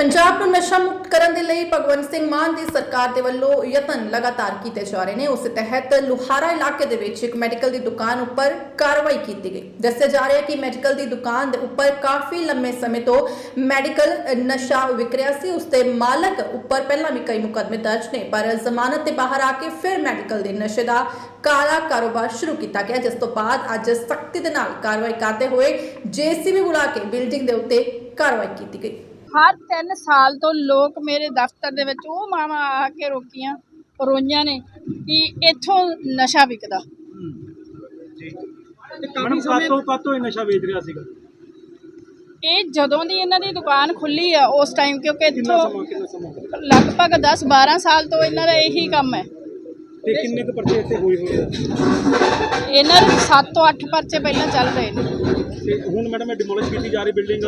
ਪੰਜਾਬ ਨੂੰ ਨਸ਼ਾ ਮੁਕਤ ਕਰਨ ਦੇ ਲਈ ਭਗਵੰਤ ਸਿੰਘ ਮਾਨ ਦੀ ਸਰਕਾਰ ਦੇ ਵੱਲੋਂ ਯਤਨ ਲਗਾਤਾਰ ਕੀਤੇ ਜਾ ਰਹੇ ਨੇ। ਉਸ ਤਹਿਤ ਲੁਹਾਰਾ ਇਲਾਕੇ ਦੇ ਵਿੱਚ ਇੱਕ ਮੈਡੀਕਲ ਦੀ ਦੁਕਾਨ ਉੱਪਰ ਕਾਰਵਾਈ ਕੀਤੀ ਗਈ। ਦੱਸਿਆ ਜਾ ਰਿਹਾ ਹੈ ਕਿ ਮੈਡੀਕਲ ਦੀ ਦੁਕਾਨ ਦੇ ਉੱਪਰ ਕਾਫੀ ਲੰਮੇ ਸਮੇਂ ਤੋਂ ਮੈਡੀਕਲ ਨਸ਼ਾ ਵਿਕ ਰਿਹਾ ਸੀ। ਉਸ ਦੇ ਮਾਲਕ ਉੱਪਰ ਪਹਿਲਾਂ ਵੀ ਕਈ ਮੁਕੱਦਮੇ ਦਰਜ ਨੇ, ਪਰ ਜ਼ਮਾਨਤ ਤੇ ਬਾਹਰ ਆ ਕੇ ਫਿਰ ਮੈਡੀਕਲ ਦੇ ਨਸ਼ੇ ਦਾ ਕਾਲਾ ਕਾਰੋਬਾਰ ਸ਼ੁਰੂ ਕੀਤਾ ਗਿਆ, ਜਿਸ ਤੋਂ ਬਾਅਦ ਅੱਜ ਸਖਤੀ ਦੇ ਨਾਲ ਕਾਰਵਾਈ ਕਰਦੇ ਹੋਏ ਜੀਸੀਬੀ ਬੁਲਾ ਕੇ ਬਿਲਡਿੰਗ ਦੇ ਉੱਤੇ ਕਾਰਵਾਈ ਕੀਤੀ ਗਈ। ਹਰ 3 ਸਾਲ ਤੋਂ ਲੋਕ ਮੇਰੇ ਦਫ਼ਤਰ ਦੇ ਵਿੱਚ ਉਹ ਮਾਵਾਂ ਆ ਕੇ ਰੋਕੀਆਂ ਰੋਈਆਂ ਨੇ ਕਿ ਇੱਥੋਂ ਨਸ਼ਾ ਵਿਕਦਾ। ਮੈਡਮ ਕਾਤੋਂ ਕਾਤੋਂ ਇਹ ਨਸ਼ਾ ਵੇਚ ਰਿਹਾ ਸੀਗਾ? ਇਹ ਜਦੋਂ ਦੀ ਇਹਨਾਂ ਦੀ ਦੁਕਾਨ ਖੁੱਲੀ ਆ ਉਸ ਟਾਈਮ ਕਿਉਂਕਿ ਇੱਥੋਂ ਸਮਾਂ ਕਿੰਨਾ ਸਮਾਂ ਲਗਭਗ 10 12 ਸਾਲ ਤੋਂ ਇਹਨਾਂ ਦਾ ਇਹੀ ਕੰਮ ਹੈ। ਤੇ ਕਿੰਨੇ ਕੁ ਪਰਚੇ ਇੱਥੇ ਹੋਏ ਹੋਏ ਆ? ਇਹਨਾਂ ਦੇ 7 ਤੋਂ 8 ਪਰਚੇ ਪਹਿਲਾਂ ਚੱਲ ਰਹੇ ਨੇ। ਤੇ ਹੁਣ ਮੈਡਮ ਇਹ ਡਿਮੋਲਿਸ਼ ਕੀਤੀ ਜਾ ਰਹੀ ਬਿਲਡਿੰਗ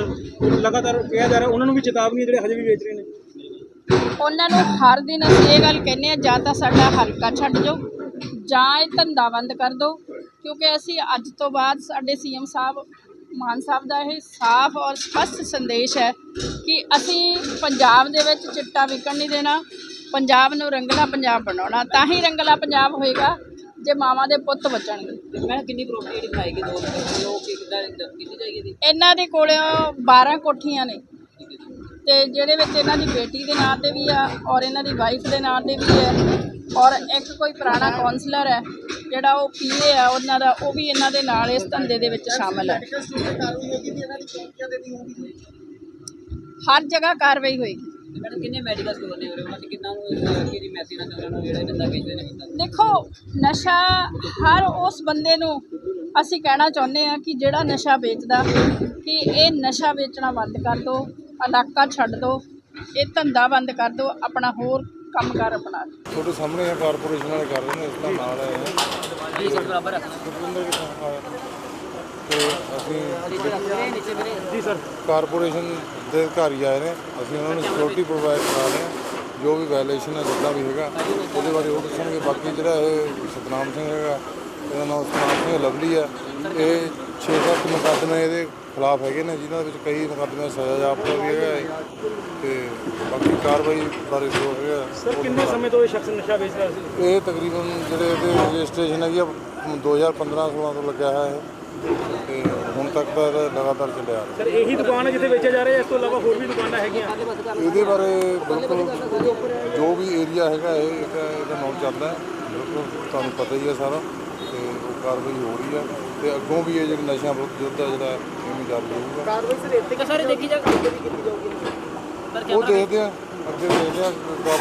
ਲਗਾਤਾਰ ਕਿਹਾ ਜਾ ਰਿਹਾ ਉਹਨਾਂ ਨੂੰ ਵੀ ਚੇਤਾਵਨੀ ਜਿਹੜੇ ਹਜੇ ਵੀ ਵੇਚ ਰਹੇ ਨੇ। ਉਹਨਾਂ ਨੂੰ ਹਰ ਦਿਨ ਅਸੀਂ ਇਹ ਗੱਲ ਕਹਿੰਦੇ ਆ ਜਾਂ ਤਾਂ ਸਾਡਾ ਹਲਕਾ ਛੱਡ ਜਾਓ ਜਾਂ ਇਹ ਧੰਦਾ ਬੰਦ ਕਰ ਦਿਓ। ਕਿਉਂਕਿ ਅਸੀਂ ਅੱਜ ਤੋਂ ਬਾਅਦ ਸਾਡੇ ਸੀਐਮ ਸਾਹਿਬ ਮਾਨ ਸਾਹਿਬ ਦਾ ਇਹ ਸਾਫ਼ ਔਰ ਸਪਸ਼ਟ ਸੰਦੇਸ਼ ਹੈ ਕਿ ਅਸੀਂ ਪੰਜਾਬ ਦੇ ਵਿੱਚ ਚਿੱਟਾ ਵਿਕਣ ਨਹੀਂ ਦੇਣਾ। ਪੰਜਾਬ ਨੂੰ ਰੰਗਲਾ ਪੰਜਾਬ ਬਣਾਉਣਾ ਤਾਂ ਹੀ ਰੰਗਲਾ ਪੰਜਾਬ ਹੋਏਗਾ ਜੇ ਮਾਵਾਂ ਦੇ ਪੁੱਤ ਬਚਣਗੇ। ਮੈਂ ਕਿੰਨੀ ਪ੍ਰਾਪਰਟੀ ਜਿਹੜੀ ਬਣਾਏਗੀ ਦੋ ਲੋਕ ਕਿੱਦਾਂ ਇਹਦੀ? ਇਹਨਾਂ ਦੇ ਕੋਲ 12 ਕੋਠੀਆਂ ਨੇ। ਤੇ ਜਿਹੜੇ ਵਿੱਚ ਇਹਨਾਂ ਦੀ ਬੇਟੀ ਦੇ ਨਾਂ ਤੇ ਵੀ ਆ ਔਰ ਇਹਨਾਂ ਦੀ ਵਾਈਫ ਦੇ ਨਾਂ ਤੇ ਵੀ ਹੈ ਔਰ ਇੱਕ ਕੋਈ ਪੁਰਾਣਾ ਕਾਉਂਸਲਰ ਹੈ ਜਿਹੜਾ ਉਹ ਪੀਏ ਆ ਉਹਨਾਂ ਦਾ ਉਹ ਵੀ ਇਹਨਾਂ ਦੇ ਨਾਲ ਇਸ ਧੰਦੇ ਦੇ ਵਿੱਚ ਸ਼ਾਮਲ ਹੈ। ਹਰ ਜਗ੍ਹਾ ਕਾਰਵਾਈ ਹੋਏਗੀ। ਮੈਡਮ ਕਿੰਨੇ ਮੈਡੀਕਲ ਸਟੋਰ ਨੇ ਉਰੇ? ਉਹਨਾਂ ਚ ਕਿੰਨਾ ਨੂੰ ਕਿਹਦੀ ਮੈਸੇਜ ਨਾਲ ਉਹਨਾਂ ਨੂੰ ਜਿਹੜਾ ਬੰਦਾ ਵੇਚਦੇ ਨੇ ਬੰਦਾ? ਦੇਖੋ ਨਸ਼ਾ ਹਰ ਉਸ ਬੰਦੇ ਨੂੰ ਅਸੀਂ ਕਹਿਣਾ ਚਾਹੁੰਦੇ ਆ ਕਿ ਜਿਹੜਾ ਨਸ਼ਾ ਵੇਚਦਾ ਕਿ ਇਹ ਨਸ਼ਾ ਵੇਚਣਾ ਬੰਦ ਕਰ ਦਿਓ ਇਲਾਕਾ ਛੱਡ ਦਿਓ ਇਹ ਧੰਦਾ ਬੰਦ ਕਰ ਦਿਓ ਆਪਣਾ ਹੋਰ ਕੰਮਕਾਰ ਅਪਣਾ ਲਓ ਤੁਹਾਡੇ ਸਾਹਮਣੇ ਆ ਕਾਰਪੋਰੇਸ਼ਨ ਵਾਲੇ ਕਰ ਰਹੇ ਨੇ ਇਸ ਦਾ ਨਾਲ ਆਏ ਆ। ਜੀ ਸਰ ਬਰਾਬਰ ਆਇਆ? ਤੇ ਅਸੀਂ ਜੀ ਸਰ। ਕਾਰਪੋਰੇਸ਼ਨ ਦੇ ਅਧਿਕਾਰੀ ਆਏ ਨੇ ਅਸੀਂ ਉਹਨਾਂ ਨੂੰ ਸਿਕਿਉਰਿਟੀ ਪ੍ਰੋਵਾਈਡ ਕਰਾ ਰਹੇ ਹਾਂ ਜੋ ਵੀ ਵਾਇਲੇਸ਼ਨ ਹੈ ਜਿੱਦਾਂ ਵੀ ਹੈਗਾ ਉਹਦੇ ਬਾਰੇ ਉਹ ਦੱਸਣਗੇ। ਬਾਕੀ ਜਿਹੜਾ ਇਹ ਸਤਨਾਮ ਸਿੰਘ ਹੈਗਾ ਇਹਦਾ ਨਾਮ ਸਤਨਾਮ ਸਿੰਘ ਲਵਲੀ ਆ ਇਹ 6-7 ਮੁਕੱਦਮੇ ਇਹਦੇ ਖਿਲਾਫ ਹੈਗੇ ਨੇ ਜਿਨ੍ਹਾਂ ਦੇ ਵਿੱਚ ਕਈ ਮੁਕੱਦਮੇ ਸਜ਼ਾ ਜਾਪਦਾ ਵੀ ਹੈਗਾ ਹੈ ਤੇ ਬਾਕੀ ਕਾਰਵਾਈ ਬਾਰੇ ਜੋ ਹੈਗਾ ਸਰ ਕਿੰਨੇ ਸਮੇਂ ਤੋਂ ਇਹ ਸ਼ਖਸ ਨਸ਼ਾ ਵੇਚ ਰਿਹਾ ਸੀ? ਇਹ ਤਕਰੀਬਨ ਜਿਹੜੇ ਇਹਦੇ ਰਜਿਸਟ੍ਰੇਸ਼ਨ ਹੈਗੀ ਆ 2015-16 ਤੋਂ ਲੱਗਿਆ ਹੋਇਆ ਹੈ। ਤੱਕ ਤਾਂ ਇਹਦਾ ਲਗਾਤਾਰ ਚੱਲਿਆ ਆ ਰਿਹਾ। ਸਰ ਇਹੀ ਦੁਕਾਨ ਹੈ ਜਿੱਥੇ ਵੇਚਿਆ ਜਾ ਰਿਹਾ ਇਸ ਤੋਂ ਇਲਾਵਾ ਹੋਰ ਵੀ ਦੁਕਾਨਾਂ ਹੈਗੀਆਂ? ਇਹਦੇ ਬਾਰੇ ਬਿਲਕੁਲ ਜੋ ਵੀ ਏਰੀਆ ਹੈਗਾ ਇਹ ਇਹਦਾ ਇਹਦਾ ਨਾਮ ਚੱਲਦਾ ਹੈ। ਬਿਲਕੁਲ ਤੁਹਾਨੂੰ ਪਤਾ ਹੀ ਹੈ ਸਾਰਾ ਤੇ ਉਹ ਕਾਰਵਾਈ ਹੋ ਰਹੀ ਹੈ ਤੇ ਅੱਗੋਂ ਵੀ ਇਹ ਜਿਹੜੀ ਨਸ਼ਿਆਂ ਵਿਰੁੱਧ ਯੁੱਧ ਹੈ ਜਿਹੜਾ ਇਹਨੂੰ ਜਾਰੀ ਰਹੂਗਾ। ਤੇ ਸਾਰੇ ਦੇਖੀ ਜਾ ਸਰ ਉਹ ਦੇਖਦੇ ਆ ਅੱਗੇ ਦੇਖਦੇ ਆ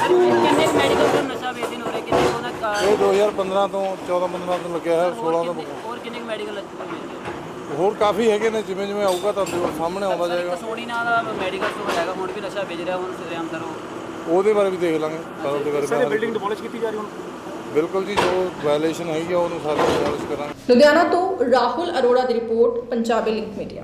ਕਿੰਨੇ ਮੈਡੀਕਲ ਸਟੋਰ ਨਸ਼ਾ ਵੇਚਦੇ ਨੇ ਉਰੇ ਕਿੰਨੇ ਉਹਨਾਂ ਕਾ- ਇਹ 2015 ਤੋਂ 14-15 ਤੋਂ ਲੱਗਿਆ ਹੈ 16 ਤੋਂ ਹੋਰ ਕਿੰਨੇ ਮੈਡੀਕਲ ਹੋਰ ਕਾਫੀ ਹੈਗੇ ਨੇ ਜਿਵੇਂ ਜਿਵੇਂ ਆਊਗਾ ਤੁਹਾਨੂੰ ਸਾਹਮਣੇ ਆਉਂਦਾ ਜਾਏਗਾ। ਸੋਣੀ ਨਾਂ ਦਾ ਮੈਡੀਕਲ ਸਟੋਰ ਹੈਗਾ ਹੁਣ ਵੀ ਨਸ਼ਾ ਵੇਚ ਰਿਹਾ ਹੁਣ ਸਰਿਆਮ ਸਰ ਉਹ ਉਹਦੇ ਬਾਰੇ ਵੀ ਦੇਖ ਲਾਂਗੇ ਸਾਰਾ ਉਹਦੇ ਬਾਰੇ ਸਰ ਇਹ ਬਾਰੇ- ਬਿਲਡਿੰਗ ਡਿਮੋਲਿਸ਼ ਕੀਤੀ ਜਾ ਰਹੀ ਹੁਣ? ਬਿਲਕੁਲ ਜੀ ਜੋ ਵਾਇਲੇਸ਼ਨ ਹੈਗੀ ਆ ਉਹਨੂੰ ਸਾਰਾ ਡਿਮੋਲਿਸ਼ ਕਰਾਂਗੇ। ਲੁਧਿਆਣਾ ਤੋਂ ਰਾਹੁਲ ਅਰੋੜਾ ਦੀ ਰਿਪੋਰਟ ਪੰਜਾਬੀ ਲਿੰਕ ਮੀਡੀਆ